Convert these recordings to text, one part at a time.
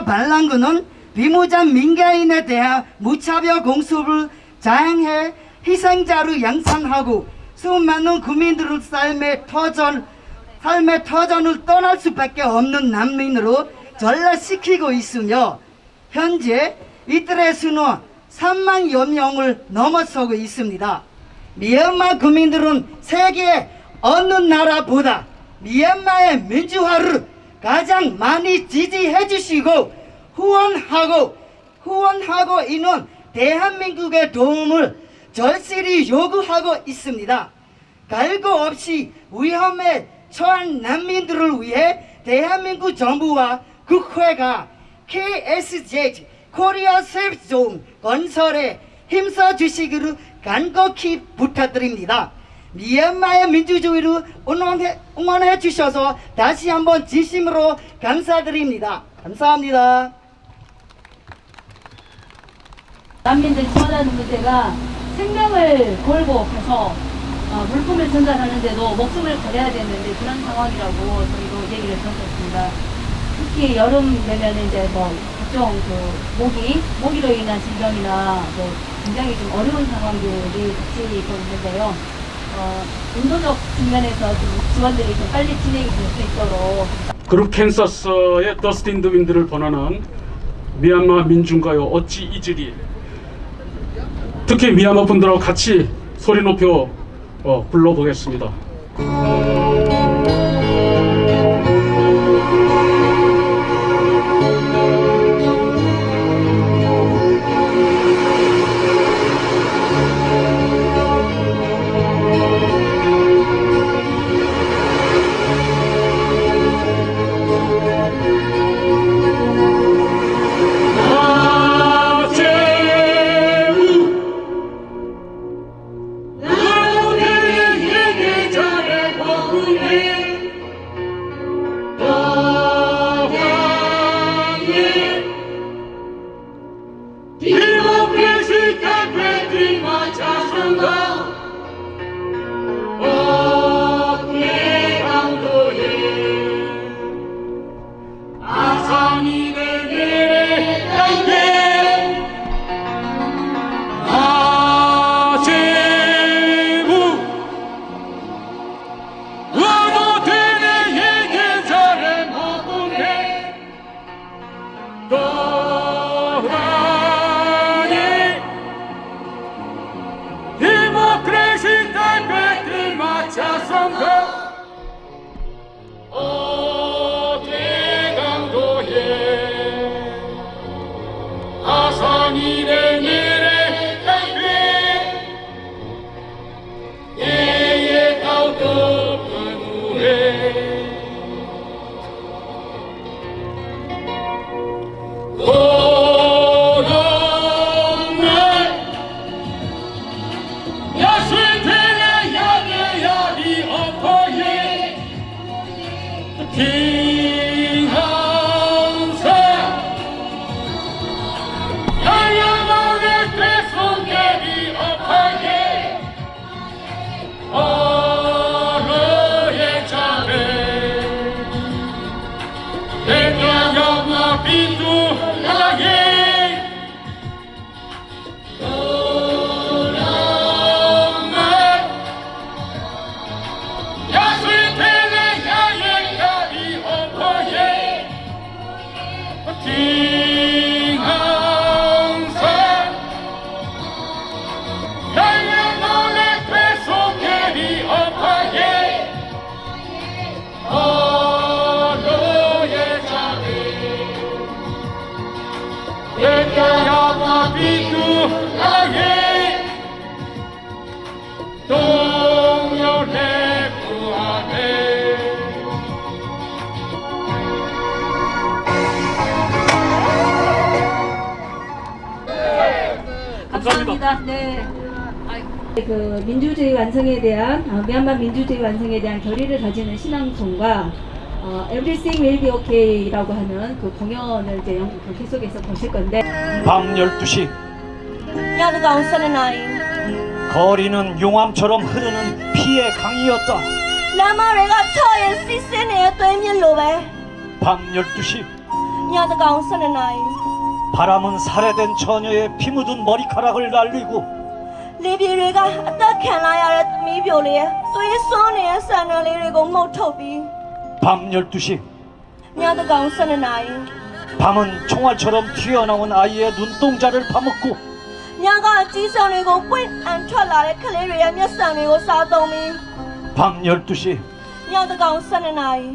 미얀마 반란군은 비무장 민간인에 대한 무차별 공습을 자행해 희생자를 양산하고 수많은 국민들의 삶의 터전, 삶의 터전을 떠날 수밖에 없는 난민으로 전락시키고 있으며 현재 이들의 수는 3만여 명을 넘어서고 있습니다. 미얀마 국민들은 세계 어느 나라보다 미얀마의 민주화를 가장 많이 지지해 주시고 후원하고 후원하고 있는 대한민국의 도움을 절실히 요구하고 있습니다. 갈고 없이 위험에 처한 난민들을 위해 대한민국 정부와 국회가 KSJ 코리아 세프존 건설에 힘써 주시기를 간곡히 부탁드립니다. 미얀마의 민주주의를 응원해, 주셔서 다시 한번 진심으로 감사드립니다. 감사합니다. 난민들 지원하는 문제가 생명을 걸고 가서 어, 물품을 전달하는데도 목숨을 걸어야 되는데 그런 상황이라고 저희도 얘기를 들었습니다. 특히 여름 되면 이제 뭐 각종 그 모기, 모기로 인한 질병이나 뭐 굉장히 좀 어려운 상황들이 같이 있는데요. 어, 인도적 측면에서 좀 지원들이 좀 빨리 진행이 될 수 있도록 그룹 캔서스의 더스트 인더 윈드를 번안한 미얀마 민중가요 어찌 이즈리 특히 미얀마 분들하고 같이 소리 높여 어, 불러보겠습니다. He 감사합니다. 네. 네. 그 민주주의 완성에 대한 어, 미얀마 민주주의 완성에 대한 결의를 가지는 신앙송과 어, Everything Will Be OK라고 하는 그 공연을 이제 계속해서 보실 건데. 밤 12시. 거리는 용암처럼 흐르는 피의 강이었다. 라마레가 처의 시스네에 또밀로베밤 12시. 야는 가운사는 아이. 바람은 살해된 처녀의 피 묻은 머리카락을 날리고 လေပြေတွေကအသက်ခံလာရတဲ့သမီးပြိုလေးရဲ့သွေးစွန်းနေတဲ့ဆန်နယ်လေးတွေကိုမှုတ်ထုတ်ပြီး 밤 12시 ညတကောင်12နာရီ 밤은 총알처럼 튀어나온 아이의 눈동자를 파먹고 ညကအကြီးစုံတွေကိုပွင့်အန်ထွက်လာတဲ့ကလေးတွေရဲ့မျက်စံတွေကိုစားသုံးပြီး 밤 12시 ညတကောင်12နာရီ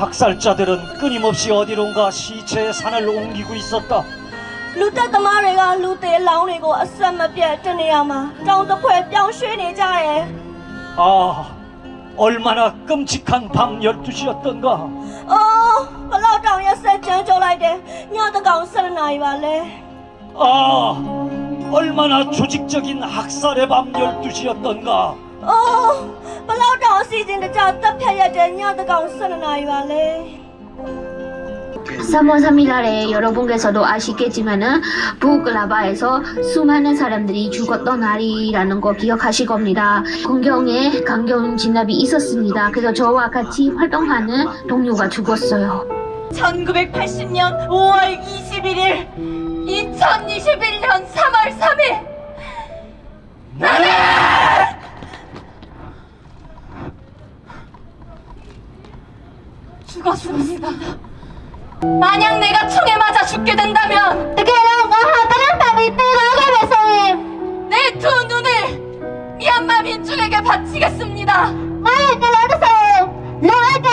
학살자들은 끊임없이 어디론가 시체의 산을 옮기고 있었다. လူတက်သမားတွေကလူသေးလောင်းတွေကိုအဆက်မပြတ်တနေရာမှာတောင်တစ်ဖွဲပြောင်းရွှေ့နေကြတယ် 아, 얼마나 끔찍한 밤 12시였던가. ။အော်ဘလောက်တောင်ရက်ဆက်ကြမ်းကြုတ်လိုက်တယ်။ညတကောင်12နာရီပါလဲ 아, 얼마나 조직적인 학살의 밤 12시였던가. ။အော်ဘလောက်တောင်အစီအစဉ်တကြတက်ဖြတ်ရတဲ့ညတကောင်12နာရီပါလဲ။ 3월 3일날에 여러분께서도 아시겠지만은 부글라바에서 수많은 사람들이 죽었던 날이라는 거 기억하실 겁니다. 공경에 강경 진압이 있었습니다. 그래서 저와 같이 활동하는 동료가 죽었어요. 1980년 5월 21일 2021년 3월 3일 죽었습니다. 만약 내가 총에 맞아 죽게 된다면 내두 눈을 미얀마 민중에게 바치겠습니다. 내두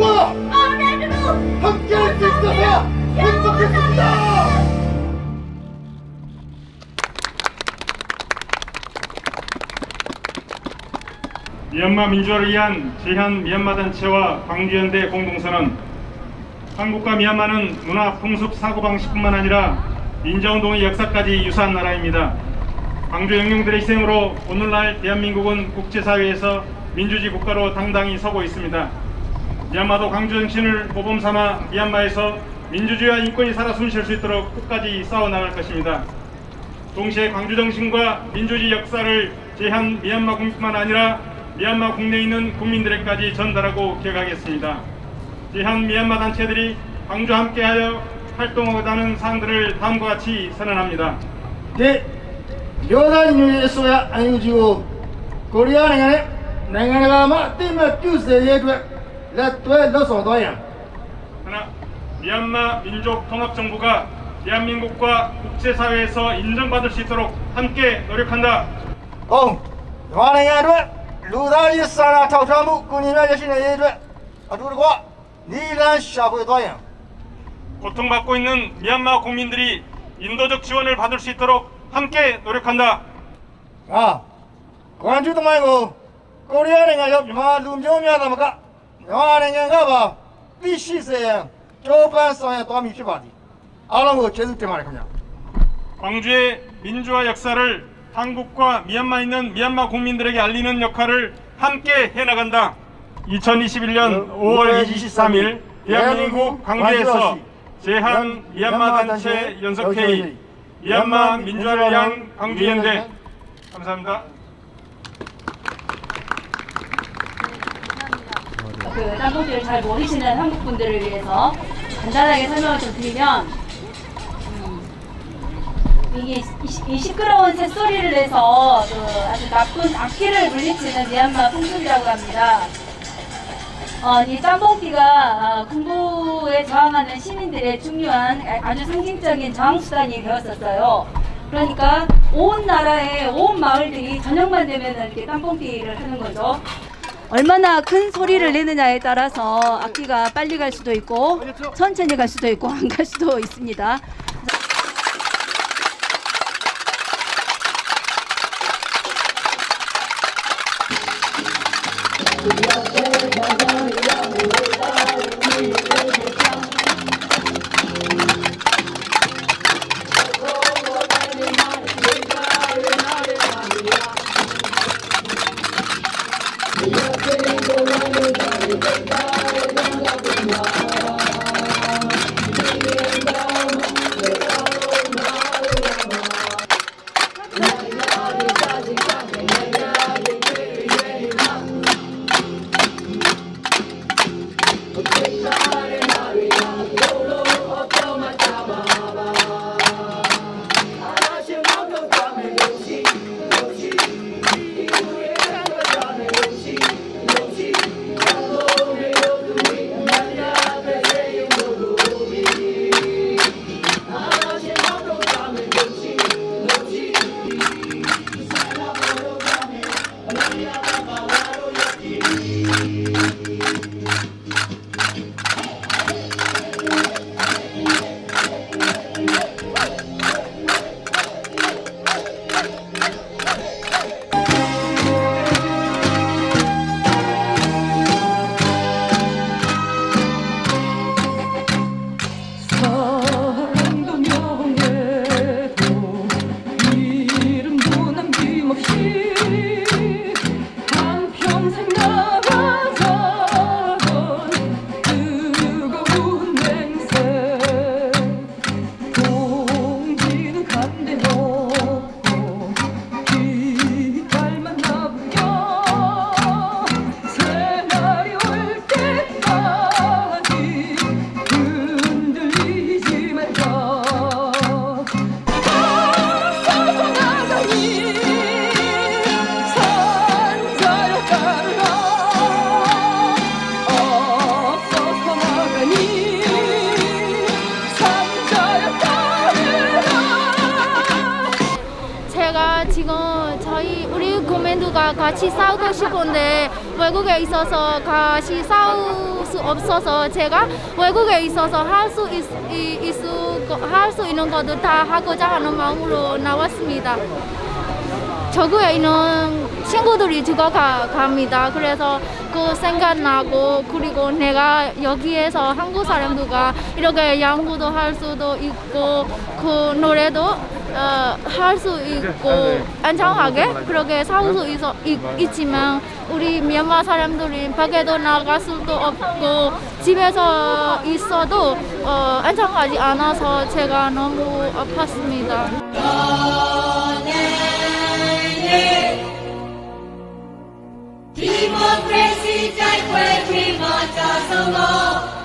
여러분과 어려도 함께할 수 있어서 행복했습니다. 미얀마 민주화를 위한 제한 미얀마 단체와 광주연대 공동선언 한국과 미얀마는 문화, 풍습, 사고방식뿐만 아니라 민주운동의 역사까지 유사한 나라입니다. 광주 영웅들의 희생으로 오늘날 대한민국은 국제사회에서 민주주의 국가로 당당히 서고 있습니다. 미얀마도 광주 정신을 모범 삼아 미얀마에서 민주주의와 인권이 살아 숨쉴 수 있도록 끝까지 싸워나갈 것입니다. 동시에 광주 정신과 민주주의 역사를 제한 미얀마 국민뿐만 아니라 미얀마 국내에 있는 국민들에까지 전달하고 기억하겠습니다. 제한 미얀마 단체들이 광주와 함께하여 활동하고자는 사항들을 다음과 같이 선언합니다. 네, 여자인의 소야 아니지고 코리아နိုင်ငံနဲ့နိုင်ငံတကာမှာအသိအမှတ်ပြုစေရတဲ့လက်တွဲလှုပ်ဆောင်သွားရန် 하나, 미얀마 민족 통합 정부가 대한민국과 국제사회에서 인정받을 수 있도록 함께 노력한다. 고통받고 있는 미얀마 국민들이 인도적 지원을 받을 수 있도록 함께 노력한다. 아, 관주도 말고 코리아랭아 옆 미마 룸정이하다 뭐가? များသာမကမြန်မာနိုင်ငံကပါသိရှိစေရန်ကြိုးပမ်းဆောင်ရွက်သွားမည်ဖြစ်ပါသည်အားလုံးကိုကျေးဇူးတင်ပါတယ်ခင်ဗျာ 광주의 민주화 역사를 한국과 미얀마에 있는 미얀마 국민들에게 알리는 역할을 함께 해나간다. 2021년 5월 23일 대한민국 광주에서 제한 미얀마 단체 연석회의 미얀마 민주화를 위한 광주연대 감사합니다. 그 땅콩들을 잘 모르시는 한국 분들을 위해서 간단하게 설명을 좀 드리면 음, 이게 이, 이 시끄러운 새소리를 내서 그 아주 나쁜 악기를 물리치는 미얀마 풍습이라고 합니다. 어, 이 짬뽕띠가 어, 군부에 저항하는 시민들의 중요한 아- 아주 상징적인 저항수단이 되었었어요. 그러니까 온 나라의 온 마을들이 저녁만 되면 이렇게 짬뽕띠를 하는 거죠. 얼마나 큰 소리를 내느냐에 따라서 악기가 빨리 갈 수도 있고 천천히 갈 수도 있고 안 갈 수도 있습니다. 저희 우리 고멘두가 같이 싸우고 싶은데 외국에 있어서 같이 싸울 수 없어서 제가 외국에 있어서 할수 할수 있는 것도 다 하고자 하는 마음으로 나왔습니다. 저구에 있는 친구들이 죽어가 갑니다. 그래서 그 생각나고 그리고 내가 여기에서 한국 사람들과 이렇게 연구도 할 수도 있고 그 노래도 어, 할 수 있고 안정하게 그렇게 살 수 있어 있, 있지만 우리 미얀마 사람들이 밖에도 나갈 수도 없고 집에서 있어도 어, 안정하지 않아서 제가 너무 아팠습니다. ဒီမိုကရေစီတိုက်ပွဲတွေမှာကြာဆုံးသော